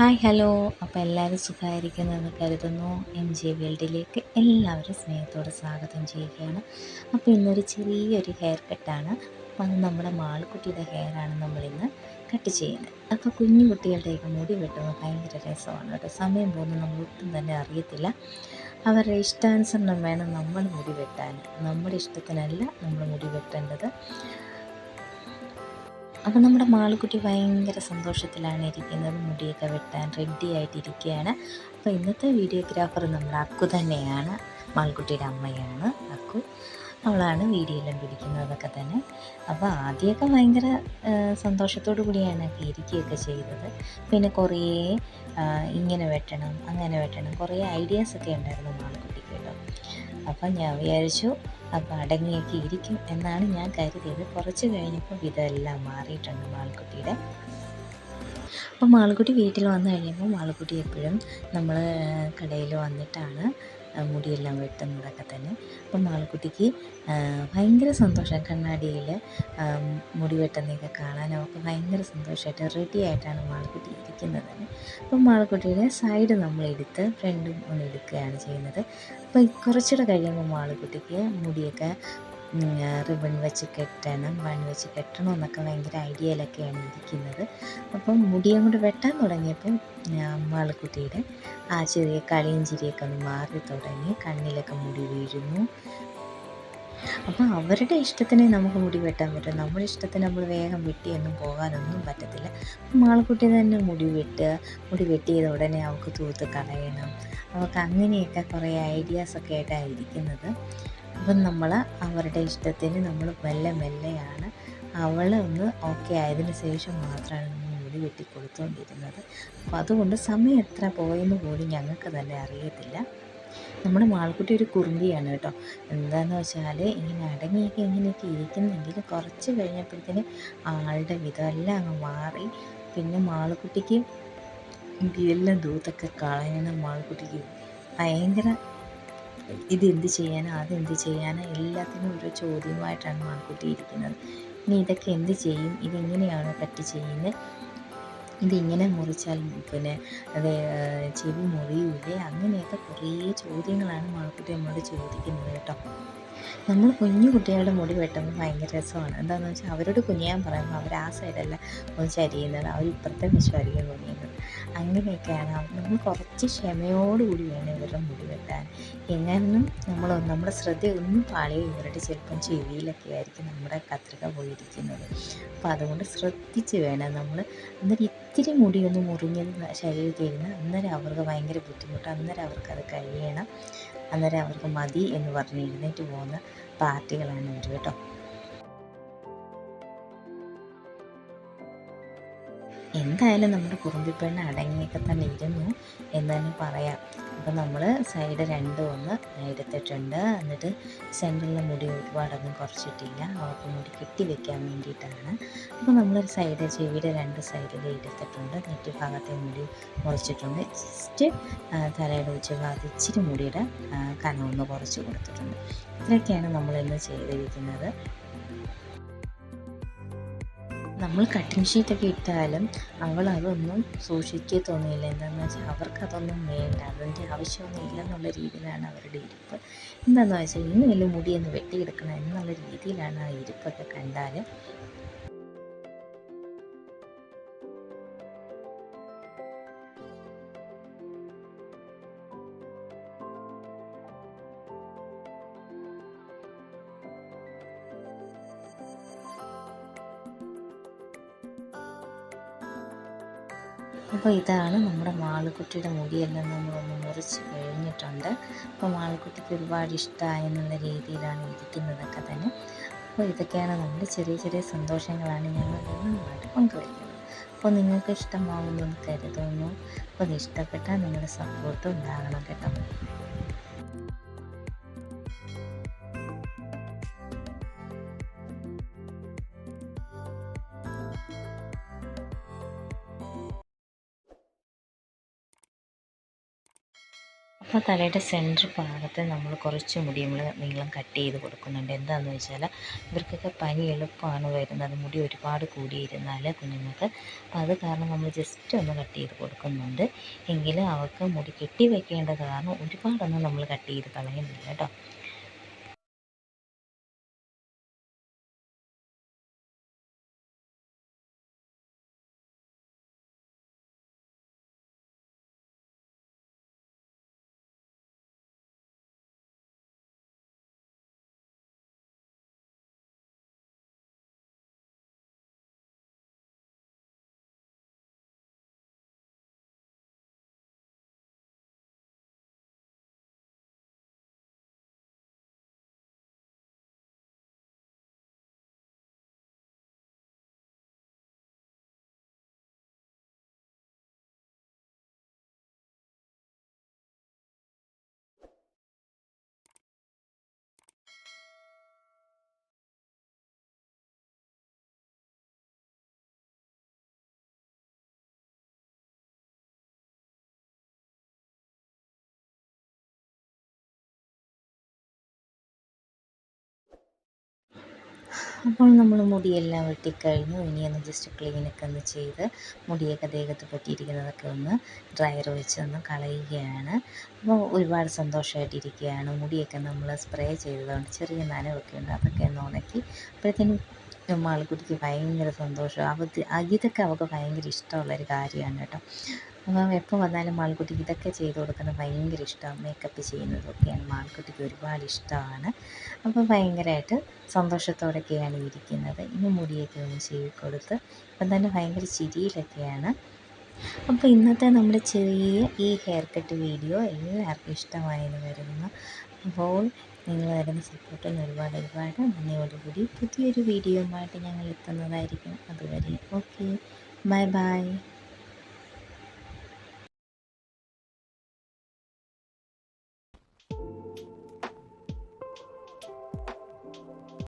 Hi hello. അപ്പോൾ എല്ലാവരും സുഖമായിരിക്കുന്നെന്ന് കരുതുന്നു. എം ജെ വേൾഡിലേക്ക് എല്ലാവരും സ്നേഹത്തോടെ സ്വാഗതം ചെയ്യുകയാണ്. അപ്പോൾ ഇന്നൊരു ചെറിയൊരു ഹെയർ കട്ടാണ് അത് നമ്മുടെ മാളുക്കുട്ടിയുടെ ഹെയറാണ് നമ്മളിന്ന് കട്ട് ചെയ്യുന്നത്. അപ്പോൾ കുഞ്ഞു കുട്ടികളുടെയൊക്കെ മുടി വെട്ടുമ്പോൾ ഭയങ്കര രസമാണ് കേട്ടോ. സമയം പോകുന്നത് നമ്മൾ ഒട്ടും തന്നെ അറിയത്തില്ല. അവരുടെ ഇഷ്ടാനുസരണം വേണം നമ്മൾ മുടി വെട്ടാൻ. നമ്മുടെ ഇഷ്ടത്തിനല്ല നമ്മൾ മുടി വെട്ടേണ്ടത്. അപ്പം നമ്മുടെ മാളുക്കുട്ടി ഭയങ്കര സന്തോഷത്തിലാണ് ഇരിക്കുന്നത്. മുടിയൊക്കെ വെട്ടാൻ റെഡി ആയിട്ടിരിക്കുകയാണ്. അപ്പോൾ ഇന്നത്തെ വീഡിയോഗ്രാഫർ നമ്മുടെ അക്കു തന്നെയാണ്. മാൾക്കുട്ടിയുടെ അമ്മയാണ് അക്കു. അവളാണ് വീഡിയോ എല്ലാം പിടിക്കുന്നതൊക്കെ തന്നെ. അപ്പോൾ ആദ്യമൊക്കെ ഭയങ്കര സന്തോഷത്തോടു കൂടിയാണ് ഇരിക്കുകയൊക്കെ ചെയ്തത്. പിന്നെ കുറേ ഇങ്ങനെ വെട്ടണം അങ്ങനെ വെട്ടണം കുറേ ഐഡിയാസൊക്കെ ഉണ്ടായിരുന്നു മാൾക്കുട്ടിക്ക് കേട്ടോ അപ്പം ഞാൻ വിചാരിച്ചു അപ്പം അടങ്ങിയൊക്കെ ഇരിക്കും എന്നാണ് ഞാൻ കരുതിയത്. കുറച്ച് കഴിഞ്ഞപ്പോൾ ഇതെല്ലാം മാറിയിട്ടുണ്ട് മാൾക്കുട്ടിയുടെ. അപ്പം മാൾക്കുട്ടി വീട്ടിൽ വന്നു കഴിയുമ്പോൾ മാൾക്കുട്ടി എപ്പോഴും നമ്മൾ കടയിൽ വന്നിട്ടാണ് മുടിയെല്ലാം വെട്ടുന്നതൊക്കെ തന്നെ. അപ്പം മാളക്കുട്ടിക്ക് ഭയങ്കര സന്തോഷം. കണ്ണാടിയിൽ മുടി വെട്ടുന്നതൊക്കെ കാണാൻ അവൾക്ക് ഭയങ്കര സന്തോഷമായിട്ട് റെഡി ആയിട്ടാണ് മാളക്കുട്ടി ഇരിക്കുന്നത്. തന്നെ അപ്പം മാളക്കുട്ടിയുടെ സൈഡ് നമ്മൾ എടുത്ത് ഫ്രണ്ടും ഒന്ന് എടുക്കുകയാണ് ചെയ്യുന്നത്. അപ്പോൾ കുറച്ചുകൂടെ കഴിയുമ്പോൾ മാളക്കുട്ടിക്ക് മുടിയൊക്കെ റിബൺ വെച്ച് കെട്ടണം ബൺ വെച്ച് കെട്ടണം എന്നൊക്കെ ഭയങ്കര ഐഡിയയിലൊക്കെയാണ് ഇരിക്കുന്നത്. അപ്പം മുടിയും കൂടെ വെട്ടാൻ തുടങ്ങിയപ്പം മാളക്കുട്ടിയുടെ ആ ചെറിയ കളിയും ചിരിയൊക്കെ ഒന്ന് മാറി തുടങ്ങി കണ്ണിലൊക്കെ മുടി വീഴുന്നു. അപ്പം അവരുടെ ഇഷ്ടത്തിന് നമുക്ക് മുടി വെട്ടാൻ പറ്റും. നമ്മുടെ ഇഷ്ടത്തിന് നമ്മൾ വേഗം വെട്ടിയൊന്നും പോകാനൊന്നും പറ്റത്തില്ല. മാളക്കുട്ടി തന്നെ മുടി വെട്ടുക മുടി വെട്ടിയത് ഉടനെ അവൾക്ക് തൂത്ത് കളയണം. അവൾക്ക് അങ്ങനെയൊക്കെ കുറേ ഐഡിയാസൊക്കെ ആയിട്ടാണ് ഇരിക്കുന്നത്. അപ്പം നമ്മൾ അവരുടെ ഇഷ്ടത്തിന് നമ്മൾ മെല്ലെ മെല്ലെയാണ് അവൾ ഒന്ന് ഓക്കെ ആയതിന് ശേഷം മാത്രമാണ് നമ്മൾ മുടി വെട്ടി കൊടുത്തുകൊണ്ടിരുന്നത് അപ്പോൾ അതുകൊണ്ട് സമയം എത്ര പോയെന്ന് പോലും ഞങ്ങൾക്ക് തന്നെ അറിയത്തില്ല. നമ്മുടെ മാൾക്കുട്ടി ഒരു കുറുമ്പിയാണ് കേട്ടോ. എന്താണെന്ന് വെച്ചാൽ ഇങ്ങനെ അടങ്ങിയൊക്കെ ഇങ്ങനെയൊക്കെ ഇരിക്കുന്നെങ്കിൽ കുറച്ച് കഴിഞ്ഞപ്പോഴത്തേന് ആളുടെ വിധമെല്ലാം അങ്ങ് മാറി. പിന്നെ മാൾക്കുട്ടിക്ക് ഇതെല്ലാം ദൂത്തൊക്കെ കളയണം മാൾക്കുട്ടിക്ക് ഭയങ്കര ഇതെന്ത് ചെയ്യാനാ അതെന്ത് ചെയ്യാനാ എല്ലാത്തിനും ഓരോ ചോദ്യമായിട്ടാണ് മാൾക്കുട്ടി ഇരിക്കുന്നത്. ഇനി ഇതൊക്കെ എന്ത് ചെയ്യും ഇതെങ്ങനെയാണോ കട്ട് ചെയ്യുന്നത്? ഇതിങ്ങനെ മുറിച്ചാൽ പിന്നെ അത് ചെവി മുറിയൂലേ? അങ്ങനെയൊക്കെ കുറേ ചോദ്യങ്ങളാണ് മാൾക്കുട്ടി നമ്മളോട് ചോദിക്കുന്നത് കേട്ടോ. നമ്മൾ കുഞ്ഞു കുട്ടികളുടെ മുടി വെട്ടുമ്പോൾ ഭയങ്കര രസമാണ്. എന്താണെന്ന് വെച്ചാൽ അവരോട് കുനിയാൻ പറയുമ്പോൾ അവർ ആ സൈഡല്ല ഒന്ന് ചരിയുന്നത് അവർ ഇപ്പുറത്തെ വശമായിരിക്കും കുനിയുന്നത് അങ്ങനെയൊക്കെയാണ്. നമ്മൾ കുറച്ച് ക്ഷമയോടുകൂടി വേണം ഇവരുടെ മുടി വെട്ടാൻ. എങ്ങനെയൊന്നും നമ്മൾ നമ്മുടെ ശ്രദ്ധയൊന്നും പാളിയോ ഇവരുടെ ചെറുപ്പം ചെവിയിലൊക്കെ ആയിരിക്കും നമ്മുടെ കത്രിക പോയിരിക്കുന്നത്. അപ്പോൾ അതുകൊണ്ട് ശ്രദ്ധിച്ച് വേണം നമ്മൾ അന്നേരം ഇത്തിരി മുടി ഒന്ന് മുറിഞ്ഞത് ശരീരത്തിൽ ഇരുന്ന് അന്നേരം അവർക്ക് ഭയങ്കര ബുദ്ധിമുട്ട്. അന്നേരം അവർക്കത് കഴിയണം. അന്നേരം അവർക്ക് മതി എന്ന് പറഞ്ഞ് എഴുന്നേറ്റ് പോകുന്ന പാർട്ടികളാണ് ഇവർ കേട്ടോ. എന്തായാലും നമ്മുടെ കുറുമ്പിപ്പെണ്ണ് അടങ്ങിയൊക്കെ തന്നെ ഇരുന്നു. എന്ന് തന്നെ പറയാം. അപ്പോൾ നമ്മൾ സൈഡ് രണ്ടും ഒന്ന് എടുത്തിട്ടുണ്ട് എന്നിട്ട് സെന്ററിലെ മുടി ഒരുപാടൊന്നും കുറച്ചിട്ടില്ല. അവർക്ക് മുടി കെട്ടി വെക്കാൻ വേണ്ടിയിട്ടാണ്. അപ്പോൾ നമ്മളൊരു സൈഡ് ചെവിയുടെ രണ്ട് സൈഡിൽ എടുത്തിട്ടുണ്ട്. നെറ്റ് ഭാഗത്തെ മുടി മുറിച്ചിട്ടുണ്ട്. ജസ്റ്റ് തലയുടെ ഉച്ചഭാഗത്ത് ഇച്ചിരി മുടിയുടെ കനമൊന്ന് കുറച്ച് കൊടുത്തിട്ടുണ്ട്. ഇത്രയൊക്കെയാണ് നമ്മളിന്ന് ചെയ്തിരിക്കുന്നത്. നമ്മൾ കട്ടിങ് ഷീറ്റൊക്കെ ഇട്ടാലും അവൾ അതൊന്നും സൂക്ഷിക്കത്തൊന്നുമില്ല എന്താണെന്ന് വെച്ചാൽ അവർക്ക് അതൊന്നും വേണ്ട. അതിന്റെ ആവശ്യമൊന്നും ഇല്ലെന്നുള്ള രീതിയിലാണ് അവരുടെ ഇരിപ്പ്. എന്താണെന്ന് വെച്ചാൽ ഇനിയെല്ലാം മുടിയൊന്ന് വെട്ടിയെടുക്കണം എന്നുള്ള രീതിയിലാണ് ആ ഇരിപ്പൊക്കെ കണ്ടാൽ അപ്പോൾ ഇതാണ് നമ്മുടെ മാളുക്കുട്ടിയുടെ മുടിയെല്ലാം നമ്മളൊന്ന് മുറിച്ച് കഴിഞ്ഞിട്ടുണ്ട്. അപ്പോൾ മാളുക്കുട്ടിക്ക് ഒരുപാട് ഇഷ്ടമായി എന്നുള്ള രീതിയിലാണ് ഇരിക്കുന്നതൊക്കെ തന്നെ. അപ്പോൾ ഇതൊക്കെയാണ് നമ്മുടെ ചെറിയ ചെറിയ സന്തോഷങ്ങളാണ് ഞങ്ങൾ നിങ്ങളുമായിട്ട് പങ്കുവയ്ക്കുന്നത് അപ്പോൾ നിങ്ങൾക്ക് ഇഷ്ടമാകുമെന്ന് കരുതുന്നു. അപ്പോൾ അത് ഇഷ്ടപ്പെട്ടാൽ നിങ്ങളുടെ സപ്പോർട്ട് ഉണ്ടാകണം കേട്ടോ. അപ്പോൾ തലയുടെ സെന്റർ ഭാഗത്ത് നമ്മൾ കുറച്ച് മുടി നമ്മൾ നീളം കട്ട് ചെയ്ത് കൊടുക്കുന്നുണ്ട്. എന്താണെന്ന് വെച്ചാൽ ഇവർക്കൊക്കെ പനി എളുപ്പമാണ് വരുന്നത്. മുടി ഒരുപാട് കൂടിയിരുന്നാൽ കുഞ്ഞുങ്ങൾക്ക്. അപ്പോൾ അത് കാരണം നമ്മൾ ജസ്റ്റ് ഒന്ന് കട്ട് ചെയ്ത് കൊടുക്കുന്നുണ്ട്. എങ്കിൽ അവർക്ക് മുടി കെട്ടി വയ്ക്കേണ്ടത് കാരണം ഒരുപാടൊന്നും നമ്മൾ കട്ട് ചെയ്ത് കളയുന്നില്ല കേട്ടോ. അപ്പോൾ നമ്മൾ മുടിയെല്ലാം വെട്ടിക്കഴിഞ്ഞു. ഇനി ഒന്ന് ജസ്റ്റ് ക്ലീനൊക്കെ ഒന്ന് ചെയ്ത് മുടിയൊക്കെ ദേഹത്ത് പറ്റിയിരിക്കുന്നതൊക്കെ ഒന്ന് ഡ്രയർ വെച്ച് ഒന്ന് കളയുകയാണ്. അപ്പോൾ ഒരുപാട് സന്തോഷമായിട്ടിരിക്കുകയാണ് മുടിയൊക്കെ നമ്മൾ സ്പ്രേ ചെയ്തതുകൊണ്ട് ചെറിയ നനവൊക്കെ ഉണ്ട്. അതൊക്കെ ഒന്ന് ഉണക്കി അപ്പോഴത്തേനും മാളിക്കുട്ടിക്ക് ഭയങ്കര സന്തോഷം. അവർക്ക് ഇതൊക്കെ അവൾക്ക് ഭയങ്കര ഇഷ്ടമുള്ളൊരു കാര്യമാണ് കേട്ടോ. അപ്പം എപ്പോൾ വന്നാലും മാൾക്കുട്ടിക്ക് ഇതൊക്കെ ചെയ്ത് കൊടുക്കുന്നത് ഭയങ്കര ഇഷ്ടമാണ് മേക്കപ്പ് ചെയ്യുന്നതൊക്കെയാണ് മാൾക്കുട്ടിക്ക് ഒരുപാട് ഇഷ്ടമാണ് അപ്പം ഭയങ്കരമായിട്ട് സന്തോഷത്തോടൊക്കെയാണ് ഇരിക്കുന്നത്. ഇനി മുടിയൊക്കെ ഒന്ന് ചെയ്ത് കൊടുത്ത് ഇപ്പം തന്നെ ഭയങ്കര ചിരിയിലൊക്കെയാണ്. അപ്പോൾ ഇന്നത്തെ നമ്മുടെ ചെറിയ ഈ ഹെയർ കട്ട് വീഡിയോ എല്ലാവർക്കും ഇഷ്ടമായെന്ന് കരുതുന്നു. അപ്പോൾ നിങ്ങൾ തരുന്ന സപ്പോർട്ടിന് ഒരുപാട് ഒരുപാട് നന്ദിയോടുകൂടി. പുതിയൊരു വീഡിയോയുമായിട്ട് ഞങ്ങൾ എത്തുന്നതായിരിക്കും. അതുവരെ ഓക്കെ. Bye bye.